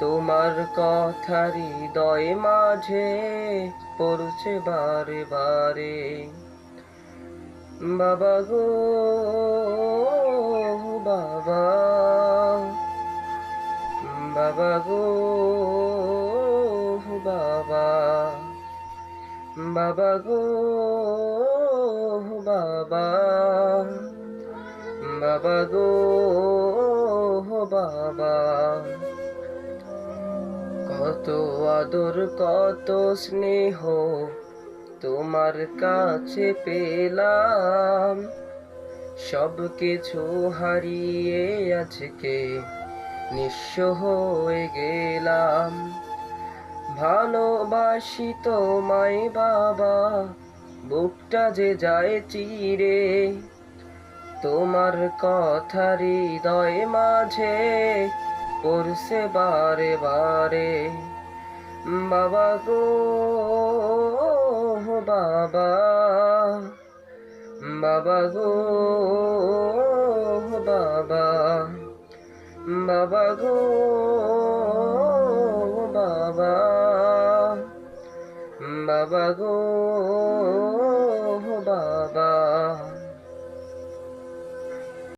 তোমার কথা হৃদয় মাঝে পড়ছে বারে বারে। বাবা গো, বাবা বাবা গো, বাবা বাবা গো, বাবা বাবা গো, বাবা। কত আদর, কত স্নেহ তোমার কাছে পেলাম। সব কিছু হারিয়ে আজকে নিঃস্ব হয়ে গেলাম। ভালোবাসি তোমায় বাবা, বুকটা যে যায় চিরে। তোমার কথা হৃদয় মাঝে পড়ছে বারে বারে। বাবা গো, বাবা। বাবা গো, বাবা। বাবা গো, বাবা। বাবা গো, বাবা।